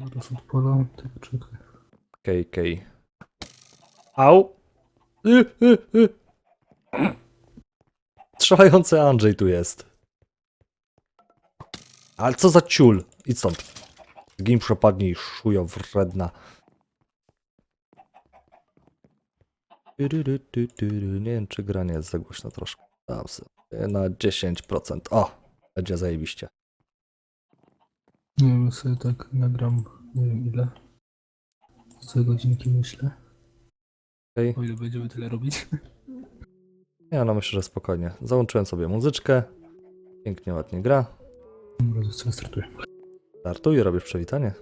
Zaraz odpalam, tylko czekaj. KK. Au! Y, y, y. Strzelający Andrzej tu jest. Ale co za ciul? Idź stąd. Gim przepadnij, szujo wredna. Nie wiem, czy gra nie jest za głośno troszkę. Na 10%. O! Będzie zajebiście. Nie wiem, sobie tak nagram, nie wiem ile. Z godzinki myślę. Okej. O ile będziemy tyle robić. Ja no myślę, że spokojnie. Załączyłem sobie muzyczkę. Pięknie, ładnie gra. Dobra, to sobie startuję. Startuję, robisz przywitanie.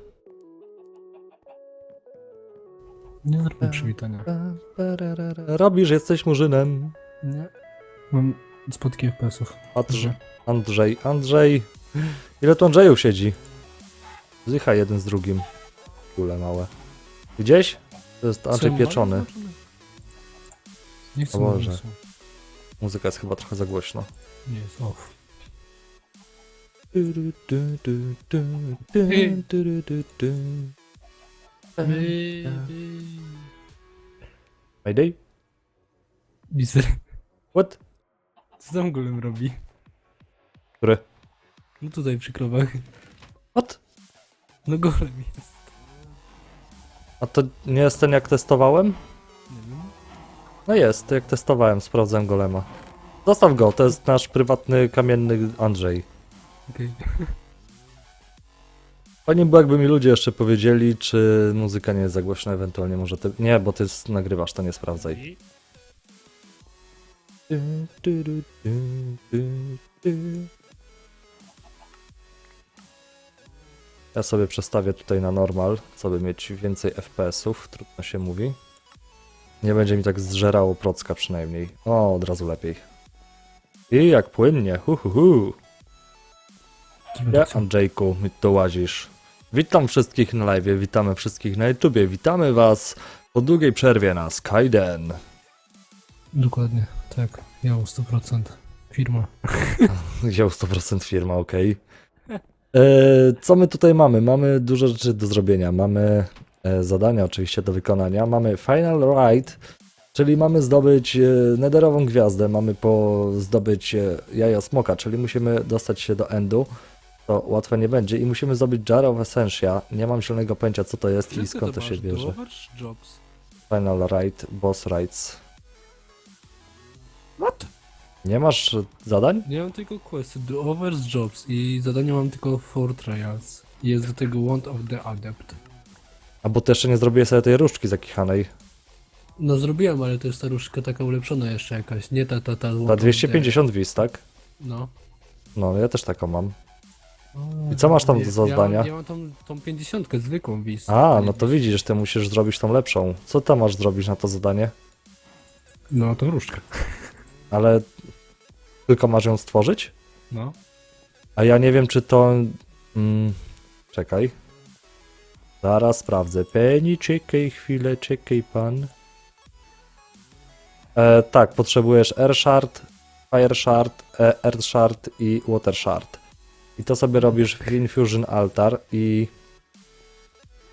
Nie zrobię przywitania. Robisz, jesteś murzynem. Nie. Mam spotki FPS-ów. Że- Andrzej, Andrzej. Ile tu Andrzejów siedzi? Zdycha jeden z drugim. Kule małe. Gdzieś? To jest Andrzej Co, pieczony. Nie chcę O Boże. Muzyka jest chyba trochę za głośno. Nie jest off. Mayday? Widzę. What? Co tam golem robi? Który? No tutaj przy krowach. What? No golem jest. A to nie jest ten jak testowałem? Nie wiem. No jest, to jak testowałem, sprawdzałem golema. Zostaw go, to jest nasz prywatny kamienny Andrzej. Okej. Fajnie było, jakby mi ludzie jeszcze powiedzieli, czy muzyka nie jest za głośna, ewentualnie może ty... Nie, bo ty s- nagrywasz, to nie sprawdzaj. Ja sobie przestawię tutaj na normal, co by mieć więcej FPS-ów, trudno się mówi. Nie będzie mi tak zżerało procka przynajmniej. O, od razu lepiej. I jak płynnie, hu hu hu. Ja, Andrzejku, mi tu łazisz. Witam wszystkich na live, witamy wszystkich na YouTubie, witamy was po długiej przerwie na Skyden. Dokładnie, tak. Mam 100%. Firma. Wziął 100% firma, ok. E, co my tutaj mamy? Mamy dużo rzeczy do zrobienia. Mamy e, zadania oczywiście do wykonania. Mamy Final Ride, czyli mamy zdobyć e, netherową gwiazdę. Mamy po zdobyć e, jaja smoka, czyli musimy dostać się do endu. To łatwe nie będzie i musimy zdobyć Jar of Essentia. Nie mam zielonego pojęcia co to jest i skąd to się bierze. Jobs. Final Ride, Boss Rides. What? Nie masz zadań? Nie mam tylko questy, do overs jobs i zadania mam tylko for trials. Jest do tego want of the adept. A bo ty jeszcze nie zrobiłeś sobie tej różdżki zakichanej. No zrobiłem, ale to jest ta różdżka taka ulepszona jeszcze jakaś, nie ta, ta, ta. want of 250 wiz, tak? No. No, ja też taką mam. I co masz tam ja, zadania? Ja mam tą, tą 50 zwykłą wiz. A, no to widzisz, ty musisz zrobić tą lepszą. Co tam masz zrobić na to zadanie? No to różdżka. Ale tylko masz ją stworzyć? No. A ja nie wiem, czy to... Mm, czekaj. Zaraz sprawdzę. Penny, czekaj chwilę, czekaj pan. E, tak, potrzebujesz Air Shard, Fire Shard, e, Earth Shard i Water Shard. I to sobie robisz w Infusion Altar i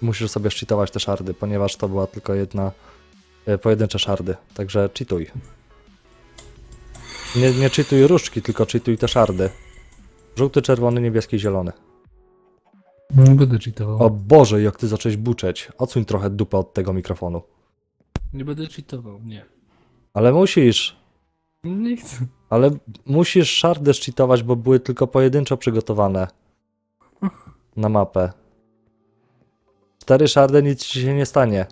musisz sobie szczytować te shardy, ponieważ to była tylko jedna e, pojedyncze shardy. Także cheatuj. Nie, nie czytuj różdżki, tylko czytuj te szardy. Żółty, czerwony, niebieski, zielony. Nie będę cheatował. O Boże, jak ty zacząłeś buczeć. Odsuń trochę dupę od tego mikrofonu. Nie będę cheatował, nie. Ale musisz. Nie chcę. Ale musisz szardy szczytować, bo były tylko pojedynczo przygotowane. Na mapę. Cztery szardy, nic ci się nie stanie.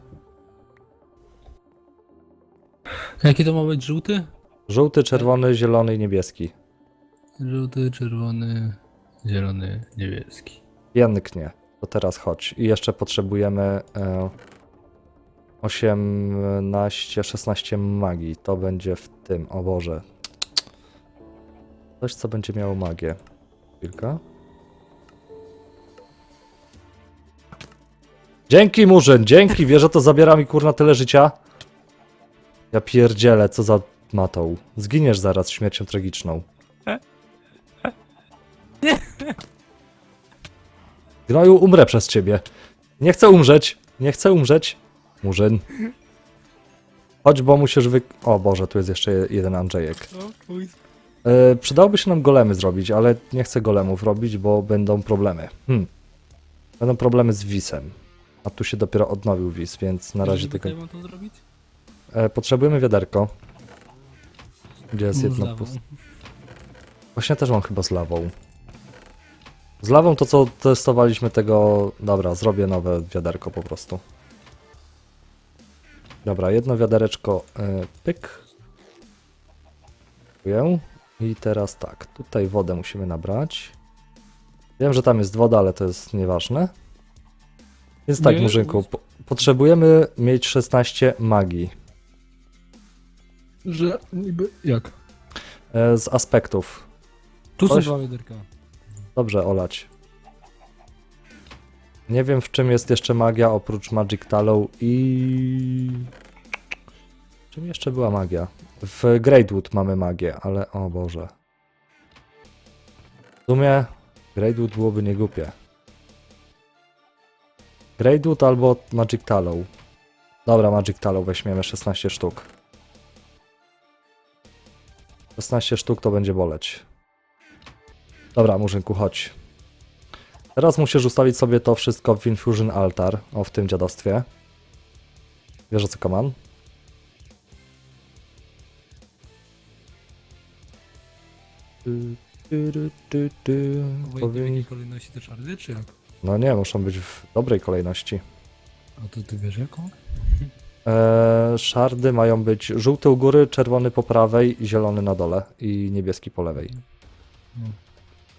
Jaki to ma być żółty? Żółty, czerwony, zielony i niebieski. Żółty, czerwony, zielony, niebieski. Pięknie. To teraz chodź. I jeszcze potrzebujemy e, 18, 16 magii. To będzie w tym. O Boże. Coś, co będzie miało magię. Chwilka. Dzięki Murzyn, dzięki. Wiesz, że to zabiera mi kurna tyle życia? Ja pierdzielę, co za matą. Zginiesz zaraz śmiercią tragiczną. Gnoju, umrę przez ciebie. Nie chcę umrzeć. Nie chcę umrzeć. Murzyn. Chodź, bo musisz wy... O Boże, tu jest jeszcze jeden Andrzejek. E, przydałoby się nam golemy zrobić, ale nie chcę golemów robić, bo będą problemy. Hmm. Będą problemy z wisem. A tu się dopiero odnowił wis, więc na razie tylko... mam to zrobić? E, potrzebujemy wiaderko. Gdzie jest No, z jedno lawą. puste. Właśnie też mam chyba z lawą. Z lawą to co testowaliśmy tego... Dobra, zrobię nowe wiaderko po prostu. Dobra, jedno wiadereczko, e, pyk. Dziękuję. I teraz tak, tutaj wodę musimy nabrać. Wiem, że tam jest woda, ale to jest nieważne. Więc tak, Nie, Murzynku, po, potrzebujemy mieć 16 magii. Że niby... Jak? E, z aspektów. Tu Coś- są dwa wiaderka. Dobrze, olać. Nie wiem w czym jest jeszcze magia oprócz Magic Tallow i... Czym jeszcze była magia? W Greatwood mamy magię, ale o Boże. W sumie Greatwood byłoby niegłupie. Greatwood albo Magic Tallow. Dobra, Magic Tallow weźmiemy 16 sztuk. 16 sztuk to będzie boleć. Dobra, Murzynku, chodź. Teraz musisz ustawić sobie to wszystko w Infusion Altar, o w tym dziadostwie. Wiesz o co. W Powinni- jakiej kolejności te czarny, czy jak? No nie, muszą być w dobrej kolejności. A to ty wiesz jaką? Eee, szardy mają być żółty u góry, czerwony po prawej, zielony na dole i niebieski po lewej. No.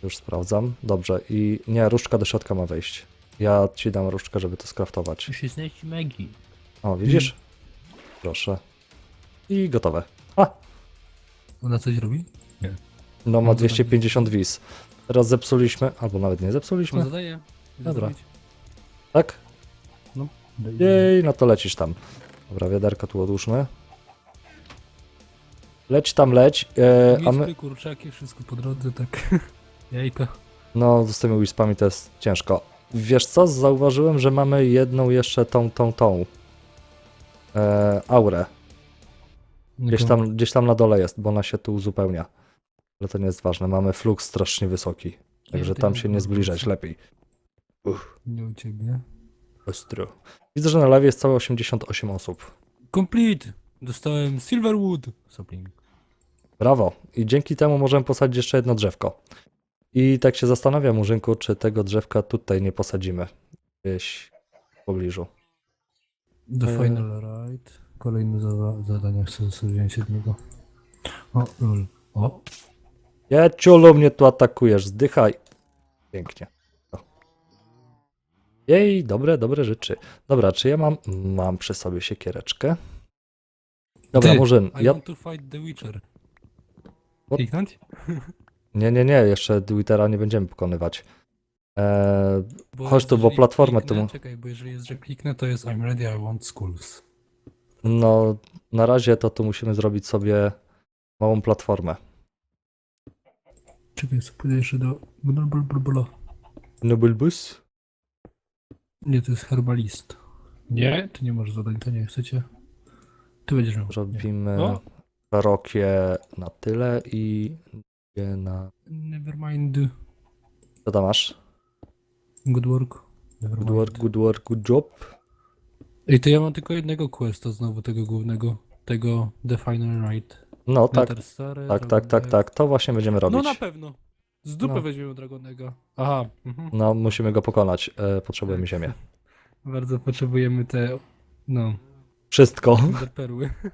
Już sprawdzam. Dobrze, i nie, różdżka do środka ma wejść. Ja ci dam różdżkę, żeby to skraftować. 16 magii. O, widzisz? Proszę. I gotowe. A, Ona coś robi? no ma No to 250 wiz. Teraz zepsuliśmy, albo nawet nie Co zepsuliśmy. zadaje? Dobra. Tak? Jej. Jej, no to lecisz tam. Dobra, wiaderko tu odłóżmy. Leć tam, leć. E, a my, kurczaki, wszystko po drodze, tak. Jajka. no, z tymi wispami to jest ciężko. Wiesz co? Zauważyłem, że mamy jedną jeszcze tą, tą, tą. E, aurę. Gdzieś tam, gdzieś tam na dole jest, bo ona się tu uzupełnia. Ale to nie jest ważne. Mamy flux strasznie wysoki. Także tam się nie zbliżać, lepiej. Uch, Nie u ciebie. Ostro. Widzę, że na lewie jest całe 88 osób. Complete! Dostałem Silverwood. Sapling. Brawo. I dzięki temu możemy posadzić jeszcze jedno drzewko. I tak się zastanawiam, Murzynku, czy tego drzewka tutaj nie posadzimy. Gdzieś w pobliżu. The E. Final Ride. Kolejne za zadania chcę sobie wziąć jednego. O, lol. O, Ja ciulu mnie tu atakujesz, zdychaj. Pięknie. Jej, dobre, dobre rzeczy. Dobra, czy ja mam... Mam przy sobie siekiereczkę. Dobra, Ty, Murzyn, I ja... want to fight the Witcher. What? Kliknąć? Nie, nie, nie, jeszcze Twittera nie będziemy pokonywać. Eee, Bo Chodź tu, bo jeżeli platformę tu Czekaj, bo jeżeli jest, że kliknę, to jest I'm ready, I want schools. no, na razie to tu musimy zrobić sobie małą platformę. Czekaj, co pójdę jeszcze do... blablabla. Nobelbus? Nie, to jest herbalist. Nie, ty nie masz zadań, to nie chcecie. Ty będziesz miał. Robimy O! rokie na tyle i dwie na... Nevermind. Co tam masz? Good work. Good work, good work, good job. Ej, to ja mam tylko jednego questa znowu, tego głównego. Tego The Final Ride. No tak, Stary, tak, tak, tak, tak, to właśnie będziemy No robić. na pewno. Z dupy No. weźmiemy Dragonego. Aha. Mhm. No, musimy go pokonać, e, potrzebujemy Tak. ziemię. Bardzo potrzebujemy te... No, Wszystko. perły.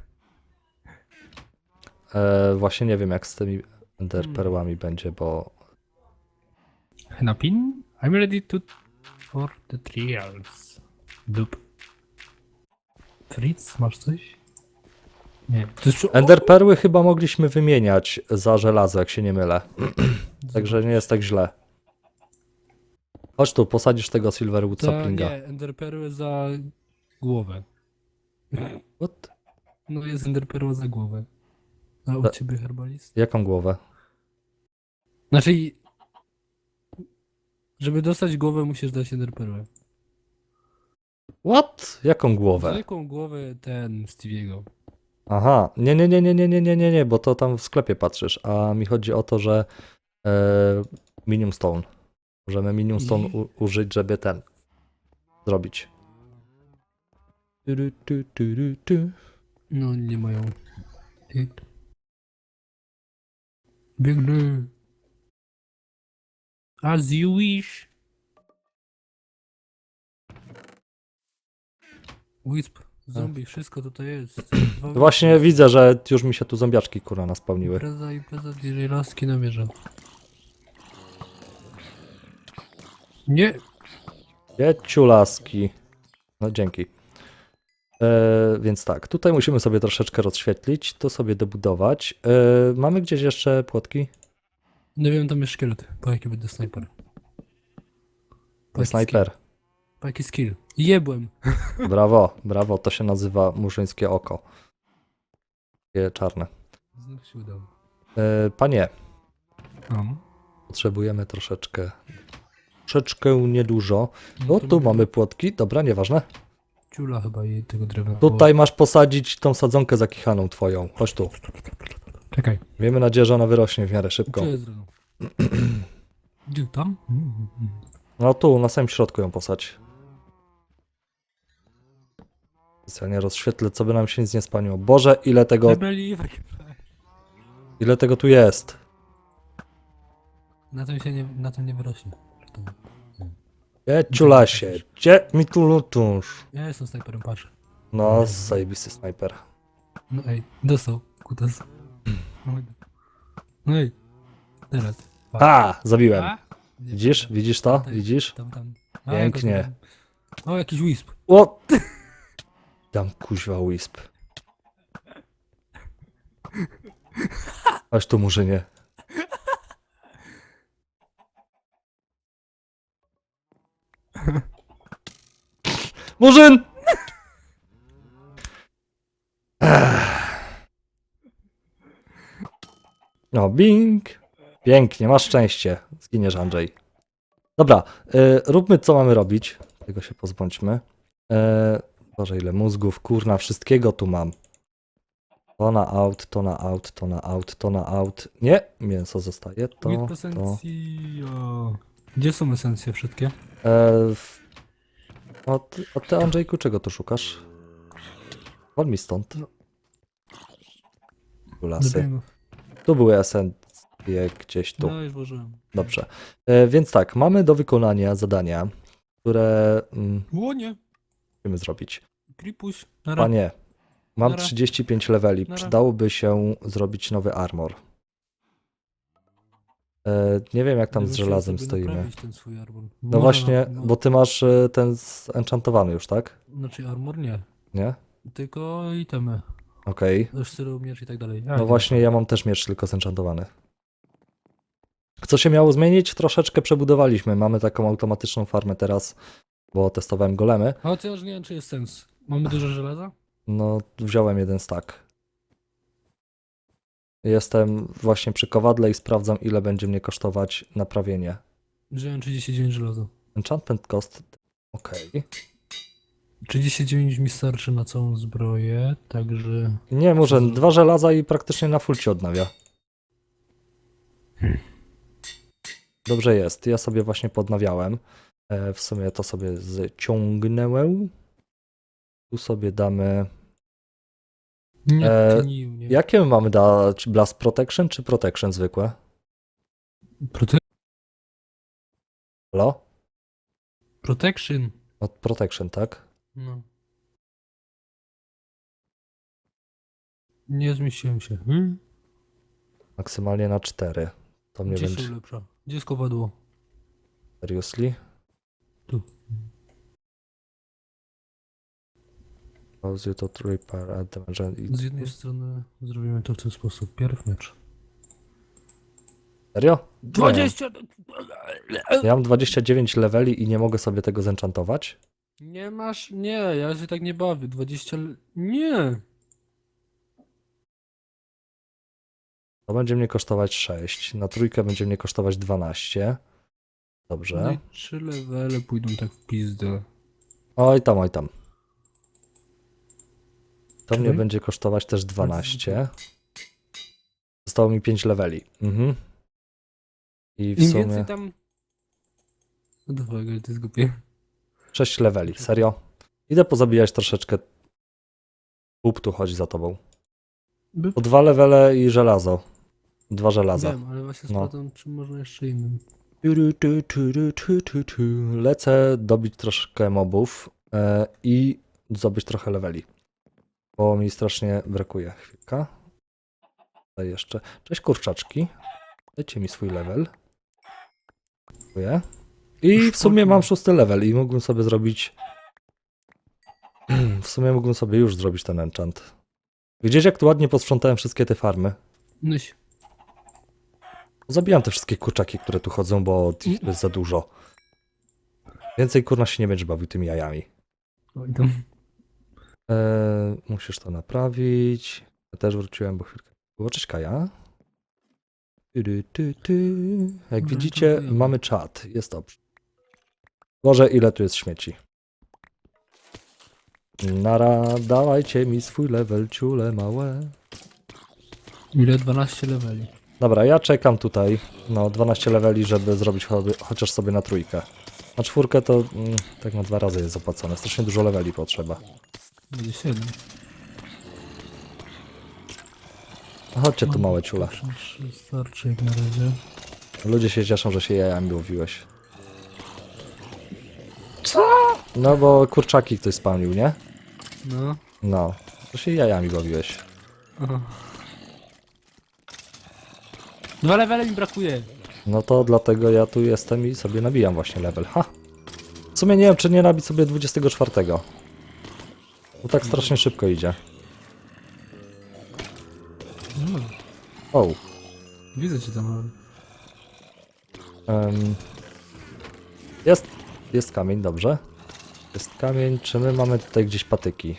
E, właśnie nie wiem jak z tymi enderperłami będzie, bo Henapin? I'm ready to... for the trials. Dup. Fritz, masz coś? Nie. Enderperły chyba mogliśmy wymieniać za żelazo, jak się nie mylę. Także nie jest tak źle. Chodź tu, posadzisz tego Silverwood saplinga. nie, enderperły za głowę. What? No jest enderperła za głowę. A u Ta- ciebie herbalist? Jaką głowę? Znaczy... i- Żeby dostać głowę, musisz dać enderperłę. What? Jaką głowę? Zwykłą głowę ten Stevie'ego. Aha, nie, nie, nie, nie, nie, nie, nie, nie, nie, bo to tam w sklepie patrzysz, a mi chodzi o to, że e, Minium Stone. Możemy Minium Stone u, użyć, żeby ten zrobić. No, nie mają. Ty. Biegnę. As you wish. Wisp, zombie, wszystko tutaj jest. Dwa Właśnie widzę, że już mi się tu zombiaczki kurwa naspełniły. Impreza, impreza, DJ laski namierza. Nie, Jeciu laski. No dzięki. E, więc tak, tutaj musimy sobie troszeczkę rozświetlić, to sobie dobudować. E, mamy gdzieś jeszcze płotki? nie wiem, tam jest szkielet. Po jaki będę snajper. Po jaki Snajper. Jaki skill. Jebłem. Brawo, brawo, to się nazywa murzyńskie oko. Takie czarne. Znów się udało. E, panie, No. potrzebujemy troszeczkę. Troszeczkę niedużo. No O, to tu mamy płotki, dobra, nieważne. Ciula chyba jej tego drewna. Tutaj masz posadzić tą sadzonkę zakichaną twoją. Chodź tu. O, czekaj. Miejmy nadzieję, że ona wyrośnie w miarę szybko. Co jest drewno? Gdzie tam? No tu, na samym środku ją posadź. Specjalnie rozświetlę, co by nam się nic nie spaniło. Boże, ile tego, Rebelii, ile tego tu jest. Na tym się nie, na tym nie wyrośnie. Gdzie ciulasie, gdzie mi tu lutusz? Ja jestem snajperem, patrz. No, zajebisty snajper. No ej, dostał, kutas. No ej. No. Teraz. Patrz. A, zabiłem. A? Widzisz? Widzisz to? Tutaj. Widzisz? Tam, tam. A, Pięknie. jakoś tam. O, jakiś wisp. O! Dam kuźwa wisp. Aż tu murzynie. Murzyn! Ech. No, bing. Pięknie, masz szczęście. Zginiesz, Andrzej. Dobra, y, róbmy co mamy robić. Tego się pozbądźmy. E, Boże, ile mózgów, kurna, wszystkiego tu mam. To na out, to na out, to na out, to na out. Nie, mięso zostaje. To, to. Gdzie są esencje wszystkie? E, w... a, ty, a ty, Andrzejku, czego tu szukasz? Wol mi stąd. Tu lasy. Tu były esencje gdzieś tu. No już włożyłem. Dobrze. E, więc tak, mamy do wykonania zadania, które mm, O nie! musimy zrobić. Kripuś. Nara. Panie, mam Nara. 35 leveli. Nara. Przydałoby się zrobić nowy armor. E, nie wiem, jak tam z żelazem sobie stoimy. naprawić Ten swój armor. No właśnie, bo ty masz e, ten enchantowany już, tak? Znaczy armor nie. Nie? Tylko itemy. Okej. Miecz i tak dalej. No nie. właśnie, ja mam też miecz tylko zenchantowany. Co się miało zmienić? Troszeczkę przebudowaliśmy. Mamy taką automatyczną farmę teraz, bo testowałem golemy. Chociaż nie wiem, czy jest sens. Mamy dużo żelaza? No, wziąłem jeden stack. Jestem właśnie przy kowadle i sprawdzam, ile będzie mnie kosztować naprawienie. Wziąłem 39 żelaza. Enchantment cost. Okej. 39 mi starczy na całą zbroję, także... Nie, może dwa żelaza i praktycznie na full ci odnawia. Dobrze jest. Ja sobie właśnie podnawiałem. E, w sumie to sobie zciągnęłem. Tu sobie damy. Nie, E, tnił, nie. Jakie my mamy dać? Blast Protection czy Protection zwykłe? Prote Halo? protection. Od Protection, tak? No. Nie zmieściłem się. Hmm? Maksymalnie na 4. To mnie Gdzie będzie. są lepsza? Gdzie jest kowadło? Seriously? Tu. You to repair damage and- Z jednej strony zrobimy to w ten sposób. Pierw miecz. Serio? 20! Ja mam 29 leveli i nie mogę sobie tego zenchantować? Nie masz? Nie, ja się tak nie bawię. 20... l- Nie! To będzie mnie kosztować 6. Na trójkę będzie mnie kosztować 12. No Dobrze. i trzy levele pójdą tak w pizdę. Oj tam, oj tam. To mnie będzie kosztować też 12. Zostało mi 5 leveli. Mhm. I w Im sumie więcej tam... No fakt, ale to jest głupie. 6 leveli. Serio? Idę pozabijać troszeczkę. Pup tu chodzi za tobą. By... Po dwa levele i żelazo. Dwa żelaza. Wiem, ale właśnie No. sprawdzam, czy można jeszcze innym. Turu, tu, turu, tu, tu, tu. Lecę dobić troszkę mobów e, i zdobyć trochę leveli. Bo mi strasznie brakuje. Chwilka. Tutaj jeszcze. Cześć kurczaczki. Dajcie mi swój level. Dziękuję. I w sumie mam szósty level i mógłbym sobie zrobić. W sumie mógłbym sobie już zrobić ten enchant. Widzicie, jak tu ładnie posprzątałem wszystkie te farmy? Noś. Zabijam te wszystkie kurczaki, które tu chodzą, bo ich jest za dużo. Więcej kurna się nie będziesz bawił tymi jajami. Oj tam. Eee, musisz to naprawić. Ja też wróciłem, bo chwilkę było. Cześć Kaja. Tyry, ty, ty. Jak Dobra, widzicie, dziękuję. mamy czat. Jest dobrze. Boże, ile tu jest śmieci. Nara, dawajcie mi swój level, ciule małe. Ile? 12 leveli. Dobra, ja czekam tutaj, no 12 leveli, żeby zrobić cho chociaż sobie na trójkę. Na czwórkę to mm, tak na dwa razy jest opłacone, strasznie dużo leveli potrzeba. Będzie 7. No Chodźcie tu małe ciule. Starczy jak na razie. Ludzie się cieszą, że się jajami łowiłeś. Co? No bo kurczaki ktoś spamił, nie? No. No, to się jajami bawiłeś. Aha. Dwa levele mi brakuje. No to dlatego ja tu jestem i sobie nabijam właśnie level. Ha! W sumie nie wiem, czy nie nabić sobie 24. Bo tak strasznie szybko idzie. No. O, Widzę cię tam. Em, jest, jest kamień, dobrze. Jest kamień. Czy my mamy tutaj gdzieś patyki?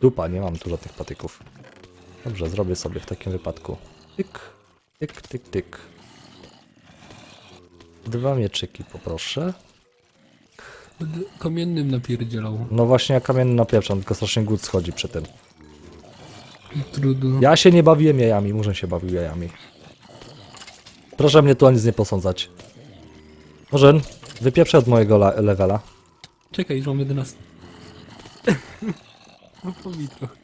Dupa, nie mam dużo tych patyków. Dobrze, zrobię sobie w takim wypadku. Tyk, tyk, tyk, tyk. Dwa mieczyki poproszę. Kamiennym napierdzielał. No właśnie, ja kamienny napieprzam, tylko strasznie głód schodzi przy tym. Trudno. Ja się nie bawiłem jajami, muszę się bawił jajami. Proszę mnie tu o nic nie posądzać. Murzyn, wypieprzę od mojego la- levela. Czekaj, już mam 11. No powi trochę.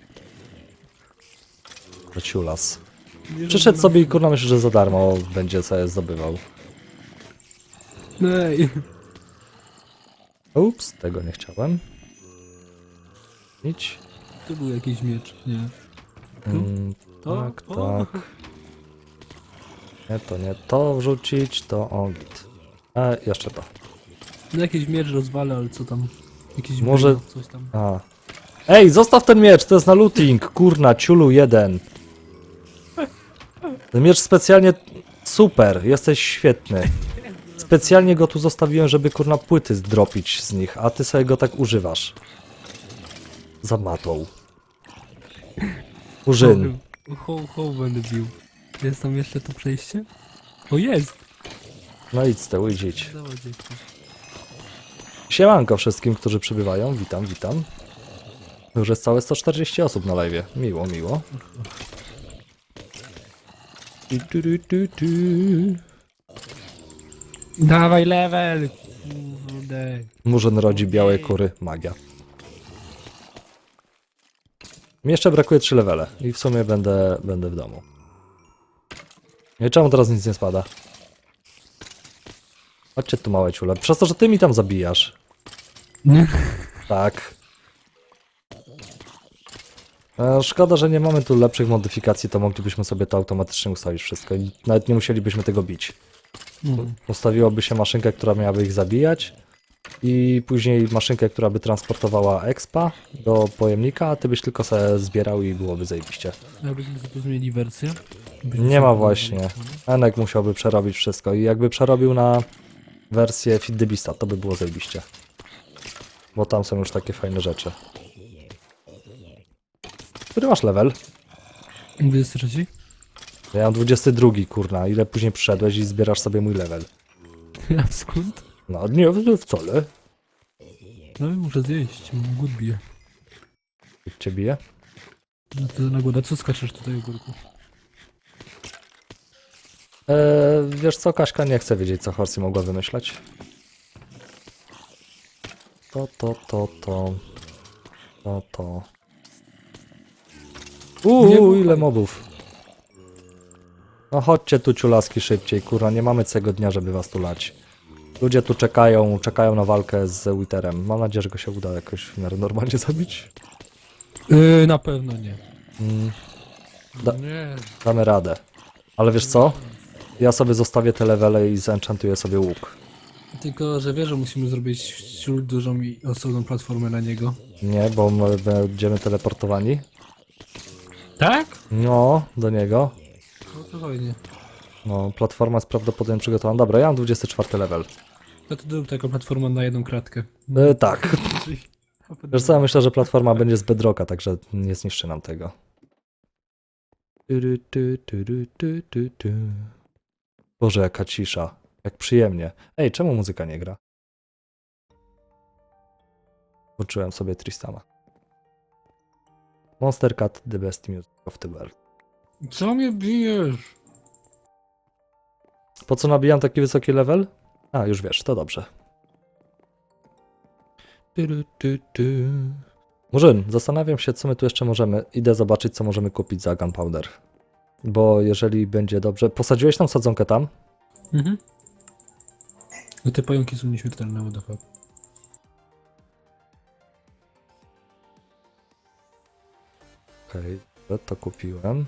Ciulas. Nie, Przyszedł sobie i kurna myślę, że za darmo będzie sobie zdobywał. Nej. Ups, tego nie chciałem. Idź. To był jakiś miecz, nie. Mm, To? tak, O. tak. Nie, to nie to wrzucić, to o git. E, jeszcze to. No jakiś miecz rozwalę, ale co tam? Jakiś Może- coś tam. A. Ej, zostaw ten miecz, to jest na looting, kurna, ciulu jeden. Ten miecz specjalnie super, jesteś świetny. Specjalnie go tu zostawiłem, żeby kurna płyty zdropić z nich, a ty sobie go tak używasz. Za matą. Urzyn. Ho, ho, będę bił. Jest tam jeszcze to przejście? O, jest! No idź z tyłu, idź, idź. Dawaj, dzięki. Siemanko wszystkim, którzy przybywają, witam, witam. Już jest całe 140 osób na live. Miło, miło. Tu, tu, tu, tu, tu. Dawaj level! Kurde. Murzyn rodzi białe kury. Magia. Mi jeszcze brakuje 3 levele i w sumie będę, będę w domu. I czemu teraz nic nie spada? Chodźcie tu małe ciule. Przez to, że ty mi tam zabijasz. Nie? Tak. E, Szkoda, że nie mamy tu lepszych modyfikacji, to moglibyśmy sobie to automatycznie ustawić wszystko i nawet nie musielibyśmy tego bić. No. Ustawiłoby się maszynkę, która miałaby ich zabijać i później maszynkę, która by transportowała expa do pojemnika, a ty byś tylko sobie zbierał i byłoby zajebiście. Jakbyśmy sobie tu zmienili wersję. byśmy Nie ma właśnie. Enek musiałby przerobić wszystko i jakby przerobił na wersję Fit the Beasta, to by było zajebiście. Bo tam są już takie fajne rzeczy. Który masz level? 23? Ja mam 22, kurna. Ile później przyszedłeś i zbierasz sobie mój level? Ja skąd? No nie, wcale. No muszę zjeść, mam głód bije. Jak cię bije? No to na co skaczesz tutaj u górku? Eee, wiesz co, Kaśka nie chce wiedzieć, co Horsey mogła wymyśleć. To, to, to, to. To, to. Uuu, ile mobów. No chodźcie tu ciulaski szybciej, kurwa, nie mamy całego dnia, żeby was tu lać. Ludzie tu czekają, czekają na walkę z Witherem. Mam nadzieję, że go się uda jakoś w miarę normalnie zabić. Yy, na pewno nie. Mm, Da- Nie. damy radę. Ale wiesz co? Ja sobie zostawię te levele i zenchantuję sobie łuk. Tylko, że wiesz, że musimy zrobić wśród dużą i osobną platformę na niego. Nie, bo my będziemy teleportowani. Tak? No, do niego. To fajnie. No, platforma jest prawdopodobnie przygotowana. Dobra, ja mam 24 level. No to zrób taką platformę na jedną kratkę. E, tak. Wiesz co, ja myślę, że platforma będzie z bedrocka, także nie zniszczy nam tego. Tyry, ty, tyry, ty, ty, ty. Boże, jaka cisza. Jak przyjemnie. Ej, czemu muzyka nie gra? Włączyłem sobie Tristana. Monster Cat, the best music of the world. Co mnie bijesz? Po co nabijam taki wysoki level? A, już wiesz, to dobrze. Tyry, ty, ty. Murzyn, zastanawiam się, co my tu jeszcze możemy. Idę zobaczyć, co możemy kupić za gunpowder. Bo jeżeli będzie dobrze... Posadziłeś tam sadzonkę tam? Mhm. No te pająki są nieśmiertelne, what the fuck. Okej, to- to kupiłem.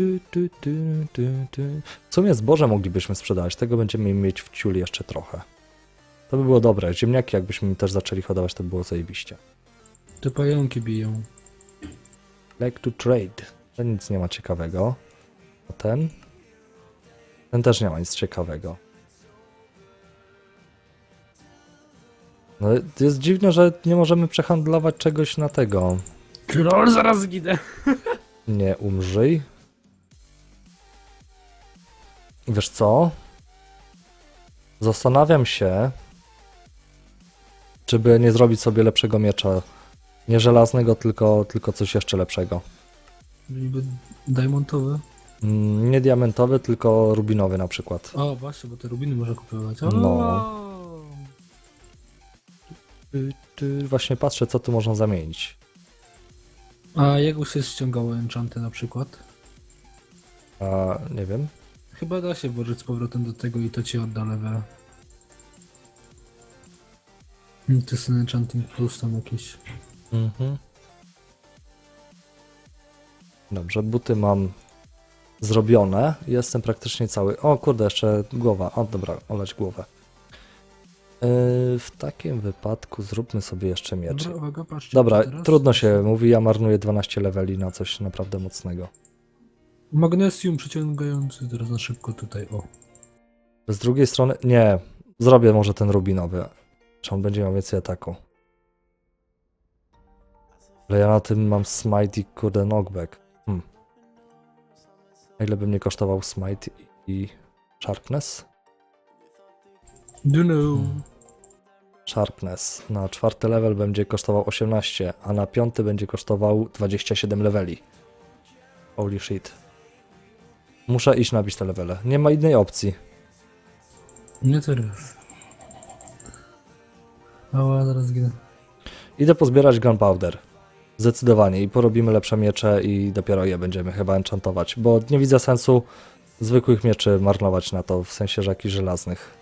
Ty, ty, ty, ty, ty. W sumie zboże moglibyśmy sprzedać, tego będziemy mieć w ciuli jeszcze trochę. To by było dobre. Ziemniaki jakbyśmy też zaczęli hodować, to by było zajebiście. Te pająki biją. Like to trade. Ten nic nie ma ciekawego. A ten? Ten też nie ma nic ciekawego. No, jest dziwne, że nie możemy przehandlować czegoś na tego. Troll, zaraz zginę. Nie umrzyj. Wiesz co? Zastanawiam się, czy by nie zrobić sobie lepszego miecza. Nie żelaznego, tylko, tylko coś jeszcze lepszego. Niby diamontowe. Mm, Nie diamentowy, tylko rubinowy na przykład. O, właśnie, bo te rubiny można kupować. O, No. Ty, ty, właśnie patrzę, co tu można zamienić. A jak już się ściągało enchanty na przykład? A, nie wiem. Chyba da się włożyć z powrotem do tego i to ci odda level. Mm, To jest enchanting plus tam jakieś. Mhm. Dobrze, buty mam zrobione. Jestem praktycznie cały. O kurde, jeszcze głowa. O dobra, olać głowę. Yy, w takim wypadku zróbmy sobie jeszcze miecz. Dobra, uwaga, patrzcie. Dobra, teraz- trudno się mówi, ja marnuję 12 leveli na coś naprawdę mocnego. Magnesium przyciągający teraz na szybko tutaj, o. Z drugiej strony, nie, zrobię może ten rubinowy. Czy on będzie miał więcej ataku? Ale ja na tym mam smite i kurde knockback. Hmm. A ile by mnie kosztował smite i, sharpness? Do know. Hmm. Sharpness na czwarty level będzie kosztował 18, a na piąty będzie kosztował 27 leveli. Holy shit. Muszę iść nabić te levele. Nie ma innej opcji. Nie teraz. Ała, zaraz zginę. Idę pozbierać gunpowder. Zdecydowanie i porobimy lepsze miecze i dopiero je będziemy chyba enchantować, bo nie widzę sensu zwykłych mieczy marnować na to, w sensie, jakichś żelaznych.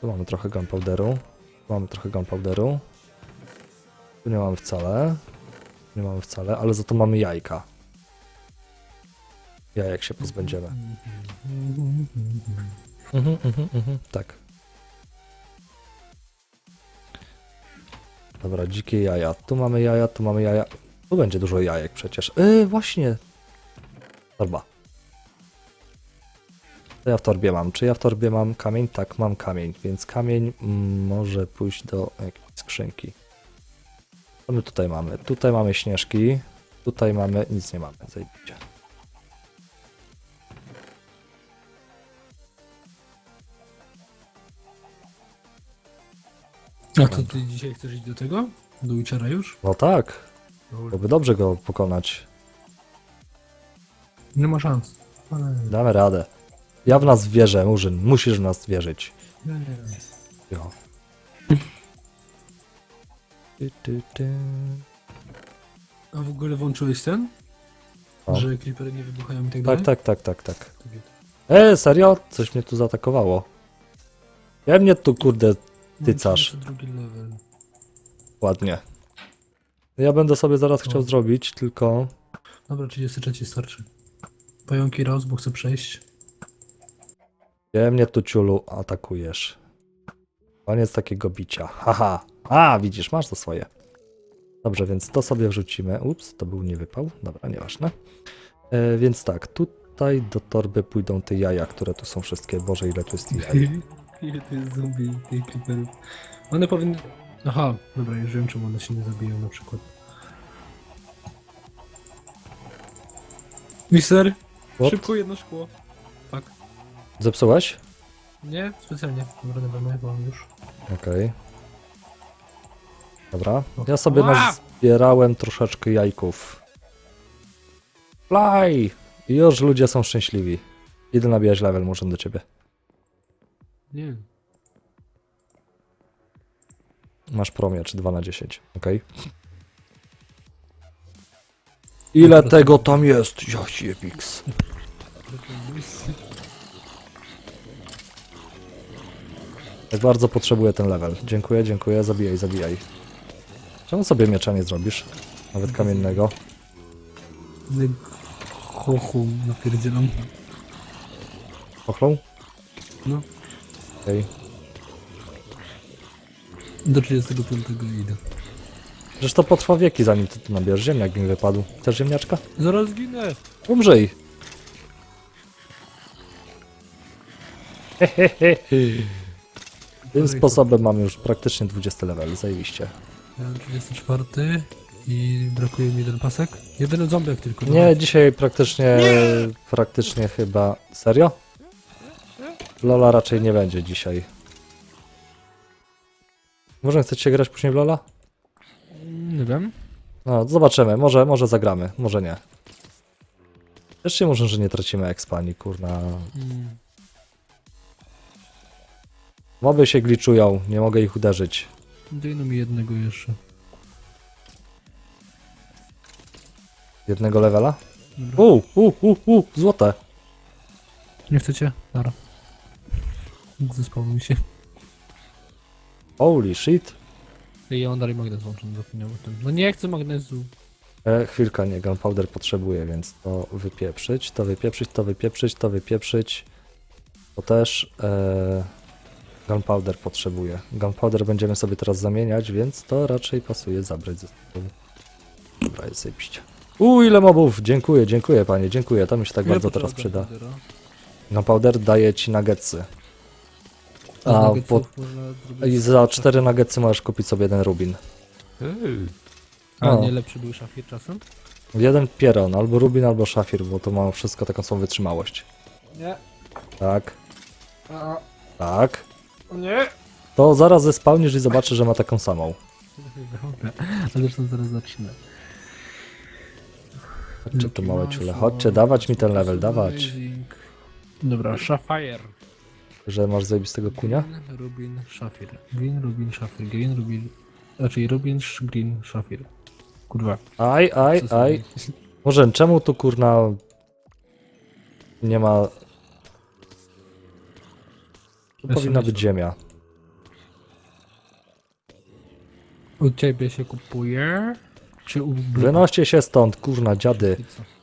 Tu mamy trochę gunpowderu. Tu mamy trochę gunpowderu. Tu nie mamy wcale. Nie mamy wcale, ale za to mamy jajka. Jajek się pozbędziemy. Mhm, mhm, mhm, tak. Dobra, dzikie jaja. Tu mamy jaja, tu mamy jaja. Tu będzie dużo jajek przecież. Yy, właśnie. Torba. Co ja w torbie mam? Czy ja w torbie mam kamień? Tak, mam kamień, więc kamień mm, może pójść do jakiejś skrzynki. Co my tutaj mamy? Tutaj mamy śnieżki. Tutaj mamy, nic nie mamy, zajebiście. A co ty dzisiaj chcesz iść do tego? Do Witchera już? No tak, byłoby dobrze go pokonać. Nie ma szans. Ale... Damy radę. Ja w nas wierzę, Murzyn, musisz w nas wierzyć. Nie, nie. Jo. Ty, ty, ty. A w ogóle włączyłeś ten? O. Że creepery nie wybuchają i tak dalej? Tak, tak, tak, tak, tak. E, serio? Coś mnie tu zaatakowało. Ja mnie tu, kurde, No, Tycarz. to drugi level. ładnie. Ja będę sobie zaraz chciał zrobić, tylko... Dobra, 33 starczy. Pająki roz, bo chcę przejść. Gdzie mnie tu, ciulu, atakujesz? Koniec takiego bicia. Haha. A, widzisz, masz to swoje. Dobrze, więc to sobie wrzucimy. Ups, to był nie wypał. Dobra, nieważne. E, więc tak, tutaj do torby pójdą te jaja, które tu są wszystkie. Boże, ile tu jest jaj. Ile to jest zombie tych creeperów? One powinny... Aha, dobra, już wiem czemu one się nie zabiją na przykład. Mister, What? szybko jedno szkło. Tak. Zepsułeś? Nie, specjalnie. Dobra, dobra, bo już. Okej. Dobra. Ja sobie Ła! nazbierałem troszeczkę jajków. Fly! I już ludzie są szczęśliwi. Idę nabijać level, muszę do ciebie. Nie. Masz promiecz 2 na 10, okej? Ile tego tam jest? Ja jebix. Jak bardzo potrzebuję ten level. Dziękuję, dziękuję. Zabijaj, zabijaj. Czemu sobie miecza nie zrobisz? Nawet kamiennego. Chochu, napierdzielam. Ochlą? No. Okej. Do 35 idę. Przecież to potrwa wieki zanim ty tu nabierzesz. Ziemniak mi wypadł. Chcesz ziemniaczka? Zaraz ginę. Umrzyj! Tym sposobem mamy już praktycznie 20 level, zajebiście. Ja mam 34 i brakuje mi jeden pasek. Jeden zombiak tylko. Nie, dzisiaj praktycznie, praktycznie chyba... Serio? Lola raczej nie będzie dzisiaj. Może chcecie grać później w Lola? Nie wiem. No, zobaczymy. Może, może zagramy, może nie. Też się może, że nie tracimy expani, kurna. Mm. Moby się gliczują, nie mogę ich uderzyć. Daj no mi jednego jeszcze. Jednego levela? Dobra. U, u, u, u, złote. Nie chcecie? Dobra. Zespał mi się. Holy shit. I ja mam dalej magnes włączony, zapomniałem o tym. No nie chcę magnesu. E, chwilka, nie, gunpowder potrzebuję, więc to wypieprzyć, to wypieprzyć, to wypieprzyć, to wypieprzyć. To też e, gunpowder potrzebuję. Gunpowder będziemy sobie teraz zamieniać, więc to raczej pasuje zabrać ze sobą. Dobra, jest zajebiście. U, ile mobów! Dziękuję, dziękuję panie, dziękuję, to mi się tak Ile bardzo potrzeba teraz przyda. gunpowdera? Gunpowder daje ci nuggetsy. A, A, z nuggetsów po- można zrobić I za 4 nuggetsy możesz kupić sobie jeden rubin. A No. nie lepszy był szafir czasem? Jeden pieron, albo rubin, albo szafir, bo to ma wszystko taką samą wytrzymałość. Nie. Tak, A, tak. Nie. To zaraz zespałnisz i zobaczysz, że ma taką samą. Dobra, ale zresztą zaraz zacznę. Chodźcie tu małe ciule, chodźcie, dawać mi ten level, dawać. Dobra, Sapphire. Że masz zajebistego kunia? Green, Rubin, Szafir. Green, Rubin, Szafir. Green, Rubin... Raczej Rubin, Sz- Green, Szafir. Kurwa. Aj, aj, co aj. Może czemu tu kurna nie ma... Tu Ja powinna sobie być ziemia. U ciebie się kupuje? Czy u... Wynoście się stąd, kurna, dziady. I co?